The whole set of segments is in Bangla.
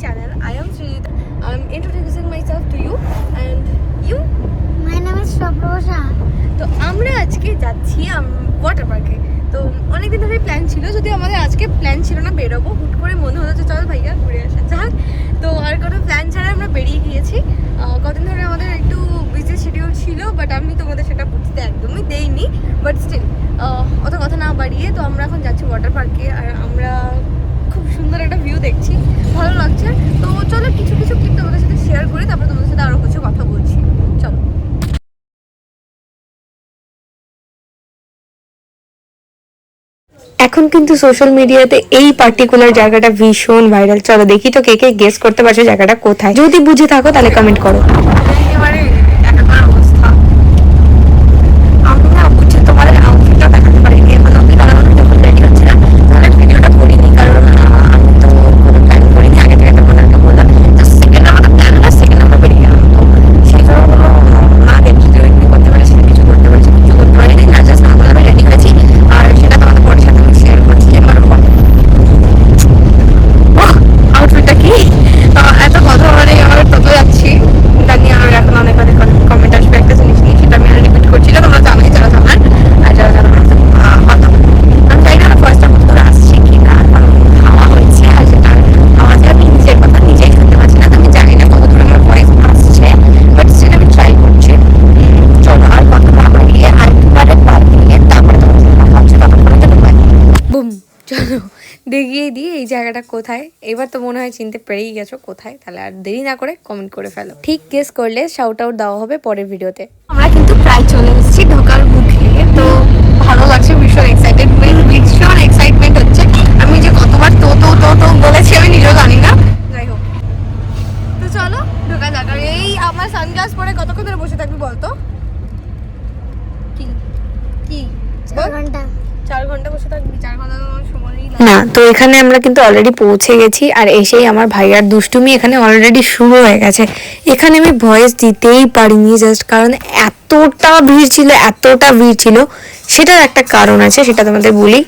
channel. I am Srijita. I'm introducing myself to you and you. My name is Shobrosa. তো আমরা আজকে যাচ্ছি ওয়াটার পার্কে তো অনেকদিন ধরে প্ল্যান ছিল যদি আমাদের আজকে প্ল্যান ছিল না বেরোবো হুট করে মনে হলো যে চল ভাইয়া ঘুরে আসা যাক তো আর কোনো প্ল্যান ছাড়া আমরা বেরিয়ে গিয়েছি কদিন ধরে আমাদের একটু বিজি শিডিউল ছিল বাট আমি তোমাদের সেটা বুঝতে একদমই দেইনি বাট স্টিল অত কথা না বাড়িয়ে তো আমরা এখন যাচ্ছি ওয়াটার পার্কে আর আমরা খুব সুন্দর একটা ভিউ দেখছি, ভালো লাগছে। তো চলো কিছু কিছু ক্লিপ তোমাদের সাথে শেয়ার করি, তারপরে তোমাদের সাথে আরও কিছু কথা বলছি। এখন কিন্তু সোশ্যাল মিডিয়াতে এই পার্টিকুলার জায়গাটা ভীষণ ভাইরাল চলো দেখি তো কে কে গেস করতে পারছ জায়গাটা কোথায়। যদি বুঝে থাকো তাহলে কমেন্ট করো। দেখিয়ে দিই এই জায়গাটা কোথায়? এবার তো মনে হয় চিনতে পেরেই গেছো কোথায় তাহলে আর দেরি না করে কমেন্ট করে ফেলো। ঠিক গেস করলে শাউট আউট দেওয়া হবে পরের ভিডিওতে আমরা কিন্তু প্রায় চলে এসেছি ঢোকার মুখে তো ভালো লাগছে ভীষণ এক্সাইটেডমেন্ট ভীষণ এক্সাইটমেন্ট হচ্ছে। আমি যে কতবার তো তো তো তো বলেছি আমি নিজেও জানি না। যাই হোক। তো চলো ঢোকা যাক। এই আমার সানগ্লাস পরে কতক্ষণ ধরে বসে থাকবি বলতো? কি? কি? বল ঘণ্টা। চার ঘণ্টা বসে থাকবি? চার ঘণ্টা না, তো এখানে আমরা কিন্তু অলরেডি পৌঁছে গেছি আর এসেই আমার ভাইয়ার দুষ্টুমি এখানে অলরেডি শুরু হয়ে গেছে। এখানে আমি ভয়েস দিতেই পারিনি জাস্ট কারণ এতটা ভিড় ছিল, এতটা ভিড় ছিল, সেটার একটা কারণ আছে, সেটা তোমাদের বলি।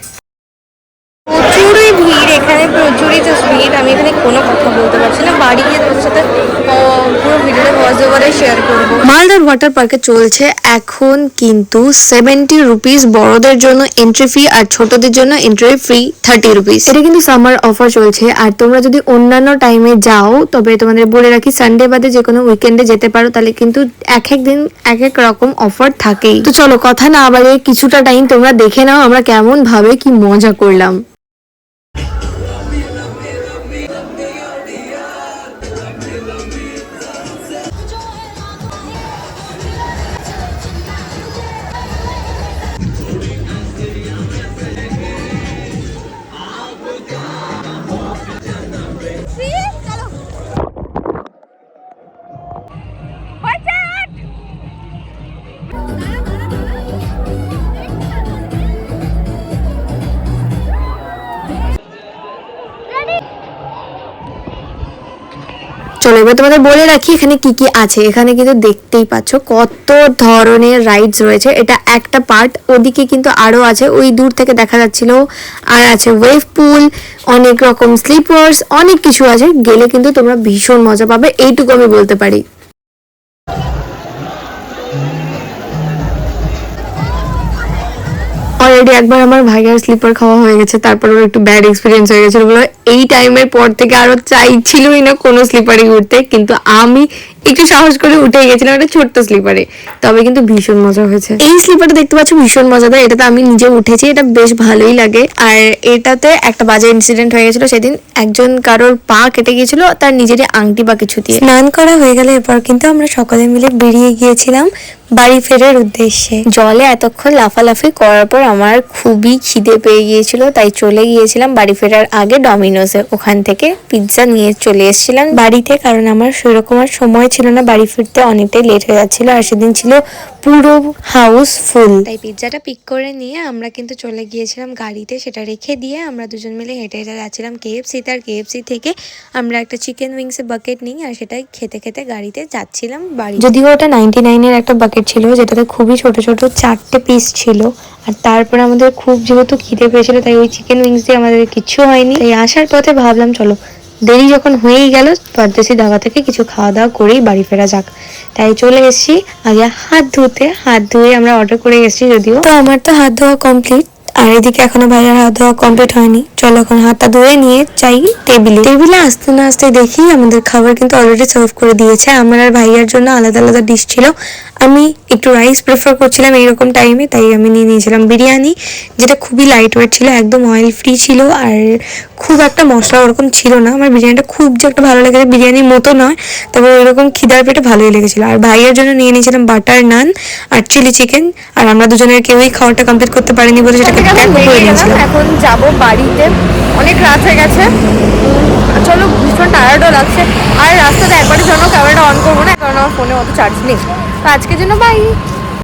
প্রচুরই ভিড় এখানে প্রচুরই জাস্ট ভিড়। আমি এখানে কোনো কথা বলতে পারছি না। বাড়ি গিয়ে সাথে পুরো ভিডিওটা ভয়েস ওভারে শেয়ার করব। মালদার ওয়াটার পার্কে চলছে এখন কিন্তু সেভেন্টি রুপিস বড়দের জন্য এন্ট্রি ফি আর ছোটদের জন্য এন্ট্রি ফ্রি থার্টি রুপিস এটা কিন্তু সামার অফার চলছে। আর তোমরা যদি অন্যান্য টাইমে যাও তবে তোমাদের বলে রাখি সানডে বাদে যে কোনো উইকেন্ডে যেতে পারো তাহলে কিন্তু এক এক দিন এক এক রকম অফার থাকেই। তো চলো কথা না বাড়িয়ে কিছুটা টাইম তোমরা দেখে নাও আমরা কেমন ভাবে কি মজা করলাম। চলো, এবার তোমাদের বলে রাখি এখানে কি কি আছে। এখানে কিন্তু দেখতেই পাচ্ছ কত ধরনের রাইডস রয়েছে। এটা একটা পার্ট ওদিকে কিন্তু আরও আছে, ওই দূর থেকে দেখা যাচ্ছিল। আর আছে ওয়েভ পুল অনেক রকম স্লিপার্স অনেক কিছু আছে। গেলে কিন্তু তোমরা ভীষণ মজা পাবে। এইটুকু আমি বলতে পারি। অলরেডি একবার আমার ভাইয়ার স্লিপার খাওয়া হয়ে গেছে তারপর ওর একটু ব্যাড এক্সপিরিয়েন্স হয়ে গেছিল। বলে এই টাইমের পর থেকে আরও চাইছিলই না কোনো স্লিপারই ঘুরতে, কিন্তু আমি একটু সাহস করে উঠে গেছিলাম একটা ছোট্ট স্লিপারে তবে কিন্তু ভীষণ মজা হয়েছে। এই স্লিপারটা দেখতে পাচ্ছ ভীষণ মজাদার এটাতে আমি নিজে উঠেছি এটা বেশ ভালোই লাগে। আর এটাতে একটা বাজে ইনসিডেন্ট হয়ে গেছিল সেদিন। একজন কারোর পা কেটে গিয়েছিল তার নিজেরই আংটি বা কিছু দিয়ে। স্নান করা হয়ে গেলে এরপর কিন্তু আমরা সকলে মিলে বেরিয়ে গিয়েছিলাম বাড়ি ফেরার উদ্দেশ্যে। জলে এতক্ষণ লাফালাফি করার পর আমার খুবই খিদে পেয়ে গিয়েছিল তাই চলে গিয়েছিলাম বাড়ি ফেরার আগে ডমিনোসে ওখান থেকে পিৎজা নিয়ে চলে এসেছিলাম বাড়িতে কারণ আমার সেরকম আর সময় ছিল না বাড়ি ফিরতে অনেকটাই লেট হয়ে যাচ্ছিল আর সেদিন ছিল পুরো হাউস ফুল তাই পিৎজাটা পিক করে নিয়ে আমরা কিন্তু চলে গিয়েছিলাম গাড়িতে সেটা রেখে দিয়ে আমরা দুজন মিলে হেঁটে হেঁটে যাচ্ছিলাম কেএফসিতে আর কেএফসি থেকে আমরা একটা চিকেন উইংসের বাকেট নিই আর সেটাই খেতে খেতে গাড়িতে যাচ্ছিলাম বাড়ি। যদিও ওটা নাইনটি নাইনের একটা বাকেট ছিল যেটাতে খুবই ছোট ছোট চারটে পিস ছিল। আর তারপরে আমাদের খুব যেহেতু খিদে পেয়েছিল তাই ওই চিকেন উইংস দিয়ে আমাদের কিচ্ছু হয়নি। তাই আসার পথে ভাবলাম চলো দেরি যখন হয়েই গেল, পারদেশি ধাবা থেকে কিছু খাওয়া দাওয়া করেই বাড়ি ফেরা যাক। তাই চলে এসেছি আগে হাত ধুতে। হাত ধুয়ে আমরা অর্ডার করে গেছি যদিও। তো আমার তো হাত ধোয়া কমপ্লিট আর এদিকে এখনও ভাইয়ার হাত ধোয়া কমপ্লিট হয়নি। চলো এখন হাতটা ধুয়ে নিয়ে চাই টেবিলে টেবিলে আসতে না আসতে দেখি আমাদের খাবার কিন্তু অলরেডি সার্ভ করে দিয়েছে। আমার আর ভাইয়ার জন্য আলাদা আলাদা ডিশ ছিল। আমি একটু রাইস প্রেফার করছিলাম এইরকম টাইমে তাই আমি নিয়ে নিয়েছিলাম বিরিয়ানি, যেটা খুবই লাইট ওয়েট ছিল, একদম অয়েল ফ্রি ছিল আর খুব একটা মশলা ওরকম ছিল না। আমার বিরিয়ানিটা খুব যে একটা ভালো লেগেছে বিরিয়ানির মতো নয়, তবে ওইরকম খিদার পেটে ভালোই লেগেছিল। আর ভাইয়ের জন্য নিয়ে নিয়েছিলাম বাটার নান আর চিলি চিকেন আর আমরা দুজনের কেউই খাওয়াটা কমপ্লিট করতে পারিনি বলে সেটাকে থেকে আমরা বেরিয়ে গেলাম এখন যাব বাড়িতে। অনেক রাত হয়ে গেছে। চলো ভীষণ টায়ার্ডও লাগছে। আর রাস্তাতে একবারের জন্য ক্যামেরাটা অন করব না কারণ আমার ফোনে অত চার্জ নেই। তো আজকের জন্য বাই